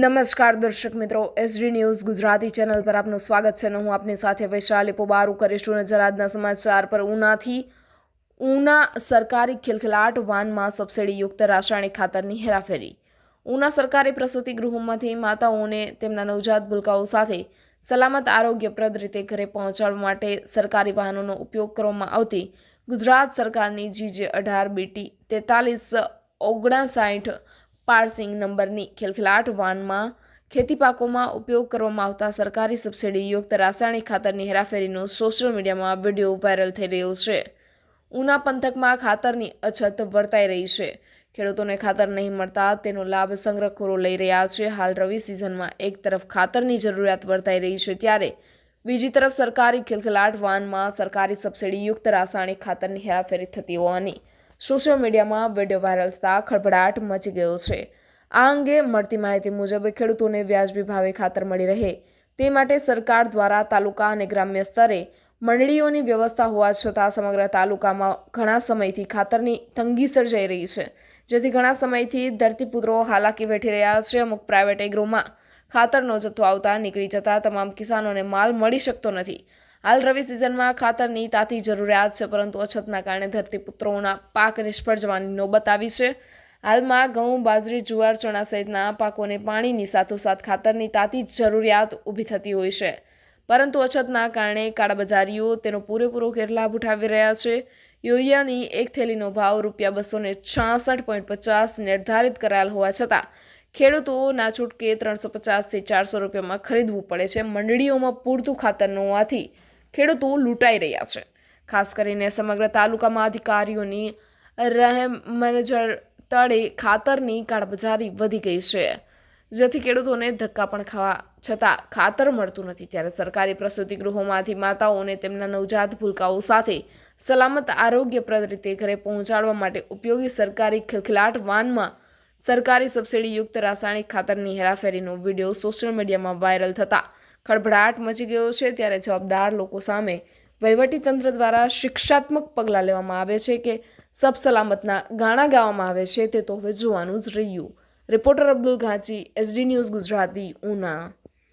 નમસ્કાર દર્શક મિત્રો એસડી ન્યૂઝ ગુજરાતી ચેનલ પર આપનું સ્વાગત છે અને હું આપની સાથે વૈશાલી પોબારું કરીશું. નજર આજના સમાચાર પર? ઉનાથી ઉના સરકારી ખિલખિલાટ વાનમાં સબસિડીયુક્ત રાસાયણિક ખાતરની હેરાફેરી. ઉના સરકારી પ્રસૂતિ ગૃહોમાંથી માતાઓને તેમના નવજાત ભૂલકાઓ સાથે સલામત આરોગ્યપ્રદ રીતે ઘરે પહોંચાડવા માટે સરકારી વાહનોનો ઉપયોગ કરવામાં આવતી ગુજરાત સરકારની જીજે અઢાર બીટી તેતાલીસ ઓગણસાઠ પાર્સિંગ નંબરની ખિલખિલાટ વાનમાં ખેતી પાકોમાં ઉપયોગ કરવામાં આવતા સરકારી સબસિડીયુક્ત રાસાયણિક ખાતરની હેરાફેરીનો સોશિયલ મીડિયામાં વીડિયો વાયરલ થઈ રહ્યો છે. ઉના પંથકમાં ખાતરની અછત વર્તાઈ રહી છે. ખેડૂતોને ખાતર નહીં મળતા તેનો લાભ સંગ્રહખોરો લઈ રહ્યા છે. હાલ રવિ સિઝનમાં એક તરફ ખાતરની જરૂરિયાત વર્તાઈ રહી છે ત્યારે બીજી તરફ સરકારી ખિલખિલાટ વાનમાં સરકારી સબસિડીયુક્ત રાસાયણિક ખાતરની હેરાફેરી થતી હોવાની સોશિયલ મીડિયામાં વીડિયો વાયરલ થતાં ખળભળાટ મચી ગયો છે. આ અંગે મળતી માહિતી મુજબ ખેડૂતોને વ્યાજબી ભાવે ખાતર મળી રહે. તે માટે સરકાર દ્વારા તાલુકા અને ગ્રામ્ય સ્તરે મંડળીઓની વ્યવસ્થા હોવા છતાં સમગ્ર તાલુકામાં ઘણા સમયથી ખાતરની તંગી સર્જાઈ રહી છે. જેથી ઘણા સમયથી ધરતીપુત્રો હાલાકી વેઠી રહ્યા છે અમુક પ્રાઇવેટ એગ્રોમાં ખાતરનો જથ્થો આવતા નીકળી જતા તમામ કિસાનોને માલ મળી શકતો નથી. હાલ રવિ સિઝનમાં ખાતરની તાતી જરૂરિયાત છે, પરંતુ અછતના કારણે ધરતીપુત્રોના પાક નિષ્ફળ જવાની નોબત આવી છે. હાલમાં ઘઉં, બાજરી, જુવાર, ચણા સહિતના પાકોને પાણીની સાથોસાથ ખાતરની તાતી જરૂરિયાત ઊભી થતી હોય છે. પરંતુ અછતના કારણે કાળાબજારીઓ તેનો પૂરેપૂરો ગેરલાભ ઉઠાવી રહ્યા છે. યુરિયાની એક થેલીનો ભાવ રૂપિયા બસો ને છાસઠ પોઈન્ટ પચાસ નિર્ધારિત કરાયેલ હોવા છતાં ખેડૂતો ના છૂટકે ત્રણસો પચાસથી ચારસો રૂપિયામાં ખરીદવું પડે છે. મંડળીઓમાં પૂરતું ખાતર ન હોવાથી ખેડૂતો લૂંટાઈ રહ્યા છે. ખાસ કરીને સમગ્ર તાલુકામાં અધિકારીઓની રહેમનજર તળે ખાતરની કાળબજારી વધી ગઈ છે. જેથી ખેડૂતોને ધક્કા પણ ખાવા છતાં ખાતર મળતું નથી. ત્યારે સરકારી પ્રસૂતિ ગૃહોમાંથી માતાઓને તેમના નવજાત ભૂલકાઓ સાથે સલામત આરોગ્યપ્રદ રીતે ઘરે પહોંચાડવા માટે ઉપયોગી સરકારી ખિલખિલાટ વાનમાં સરકારી સબસિડીયુક્ત રાસાયણિક ખાતરની હેરાફેરીનો વીડિયો સોશિયલ મીડિયામાં વાયરલ થતાં ખળભળાટ મચી ગયો છે ત્યારે જવાબદાર લોકો સામે વહીવટીતંત્ર દ્વારા શિક્ષાત્મક પગલાં લેવામાં આવે છે કે સબસલામતના ગાણા ગાવામાં આવે છે તે તો હવે જોવાનું જ રહ્યું. Reporter Abdul Ghanchi, SD news Gujarati, Una.